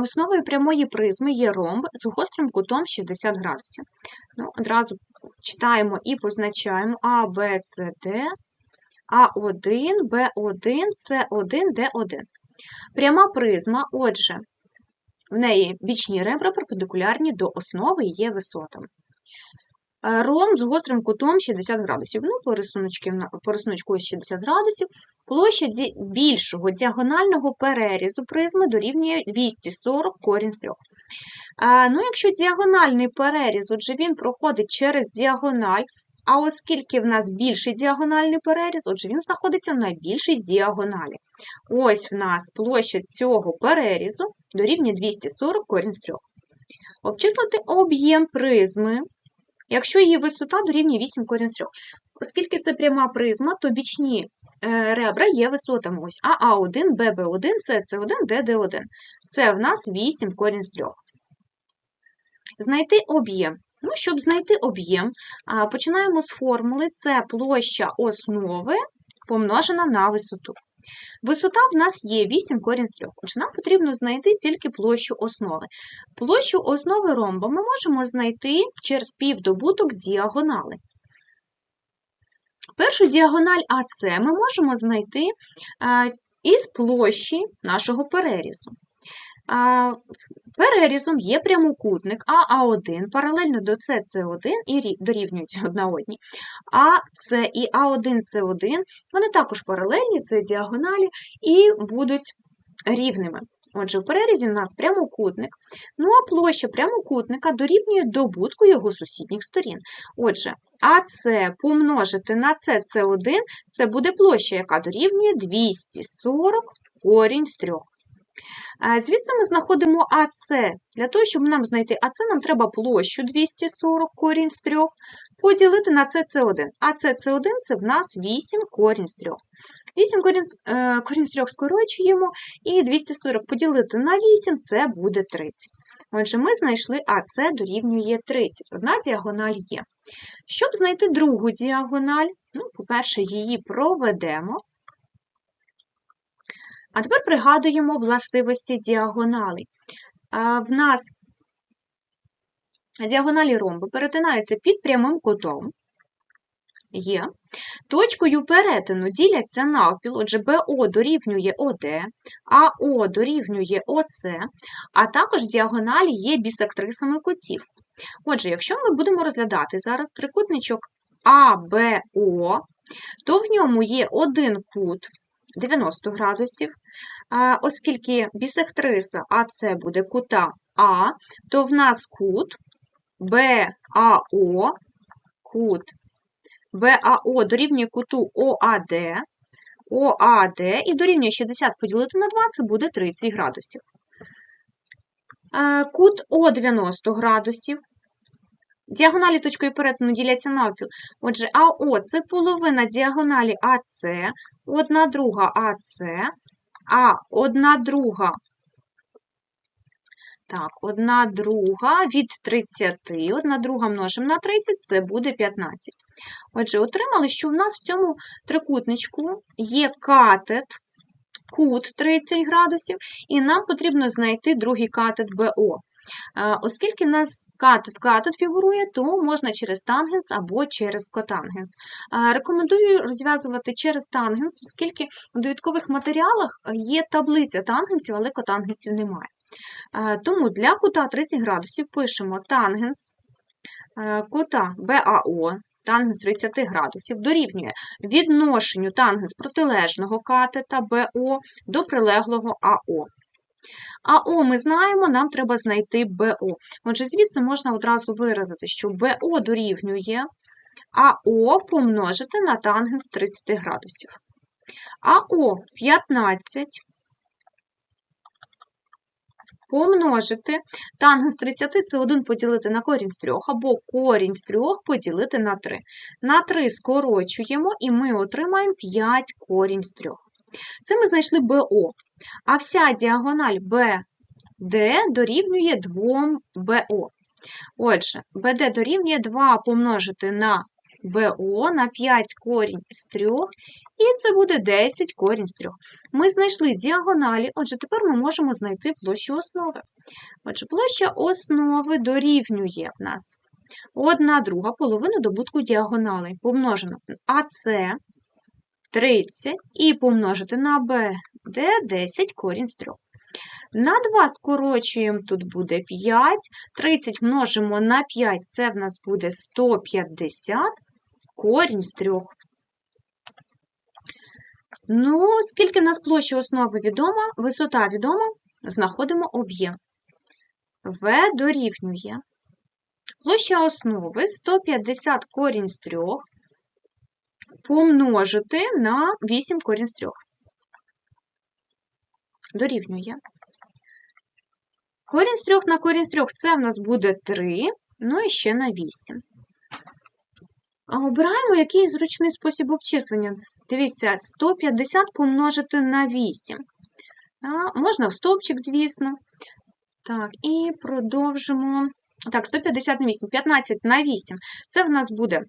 основою прямої призми є ромб з гострим кутом 60 градусів. Ну, Одразу читаємо і позначаємо А, Б, С, Д, А1, Б1, С1, Д1. Пряма призма, отже, в неї бічні ребра перпендикулярні до основи є висотами. Е, Ромб з гострим кутом 60 градусів. Ну, по рисуночку, по рисуночку 60 градусів. Площа більшого діагонального перерізу призми дорівнює 240 корінь з 3. Ну, якщо діагональний переріз, отже, він проходить через діагональ, а оскільки в нас більший діагональний переріз, отже, він знаходиться на більшій діагоналі. Ось в нас площа цього перерізу дорівнює 240 корінь з 3. Обчислити об'єм призми, якщо її висота дорівнює 8 корінь з 3. Оскільки це пряма призма, то бічні е, ребра є висотами. Ось АА1, ББ1, СС1, ДД1. Це в нас 8 корінь з 3. Знайти об'єм. Ну, щоб знайти об'єм, починаємо з формули. Це площа основи помножена на висоту. Висота в нас є 8 корінь з 3. Отже, нам потрібно знайти тільки площу основи. Площу основи ромба ми можемо знайти через півдобуток діагонали. Першу діагональ АС ми можемо знайти із площі нашого перерізу. А, Перерізом є прямокутник АА1 паралельно до СС1 і рі- дорівнюють одна одній. АС і А1С1 вони також паралельні, це діагоналі, і будуть рівними. Отже, в перерізі в нас прямокутник. Ну а площа прямокутника дорівнює добутку його сусідніх сторін. Отже, АС помножити на СС1 це буде площа, яка дорівнює 240 корінь з 3. Е, Звідси ми знаходимо АС. Для того, щоб нам знайти АС, нам треба площу 240 корінь з 3 поділити на СС1. А СС1 це в нас 8 корінь з 3. 8 корінь, е, корінь з 3 скорочуємо, і 240 поділити на 8 це буде 30. Отже, ми знайшли АС дорівнює 30. Одна діагональ є. Щоб знайти другу діагональ, ну, по-перше, її проведемо. А тепер пригадуємо властивості діагоналей. В нас діагоналі ромби перетинаються під прямим кутом. Є. Точкою перетину діляться навпіл, отже, БО дорівнює ОД, АО дорівнює ОС, а також діагоналі є бісектрисами кутів. Отже, якщо ми будемо розглядати зараз трикутничок АБО, то в ньому є один кут 90 градусів, оскільки бісектриса АС буде кута А, то в нас кут БАО, кут БАО дорівнює куту ОАД, ОАД і дорівнює 60 поділити на 2, це буде 30 градусів. Кут О 90 градусів. Діагоналі точкою перетину діляться навпіл. Отже, АО це половина діагоналі АС, одна друга АС, а одна друга так, одна друга від 30, одна друга множимо на 30, це буде 15. Отже, отримали, що в нас в цьому трикутничку є катет, кут 30 градусів, і нам потрібно знайти другий катет БО. Е, Оскільки в нас катет катет фігурує, то можна через тангенс або через котангенс. Е, Рекомендую розв'язувати через тангенс, оскільки у довідкових матеріалах є таблиця тангенсів, але котангенсів немає. Е, Тому для кута 30 градусів пишемо тангенс кута БАО, тангенс 30 градусів, дорівнює відношенню тангенс протилежного катета БО до прилеглого АО. АО ми знаємо, нам треба знайти БО. Отже, звідси можна одразу виразити, що БО дорівнює АО помножити на тангенс 30 градусів. АО 15 помножити тангенс 30 це 1 поділити на корінь з 3, або корінь з 3 поділити на 3. На 3 скорочуємо, і ми отримаємо 5 корінь з 3. Це ми знайшли БО. А вся діагональ BD дорівнює 2 БО. Отже, BD дорівнює 2 помножити на ВО на 5 корінь з 3, і це буде 10 корінь з 3. Ми знайшли діагоналі, отже, тепер ми можемо знайти площу основи. Отже, площа основи дорівнює в нас 1 друга половину добутку діагоналей помножено АС 30 і помножити на БД 10 корінь з 3. На 2 скорочуємо, тут буде 5. 30 множимо на 5, це в нас буде 150 корінь з 3. Ну, скільки нас площа основи відома, висота відома, знаходимо об'єм. В дорівнює. Площа основи 150 корінь з 3 помножити на 8 корінь з 3. Дорівнює. Корінь з 3 на корінь з 3 це в нас буде 3, ну і ще на 8. А Обираємо який зручний спосіб обчислення. Дивіться, 150 помножити на 8. А, можна в стовпчик, звісно. Так, і продовжимо. Так, 150 на 8, 15 на 8. Це в нас буде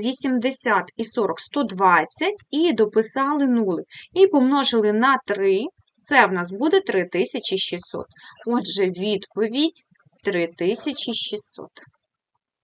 80 і 40, 120, і дописали нули. І помножили на 3, це в нас буде 3600. Отже, відповідь 3600.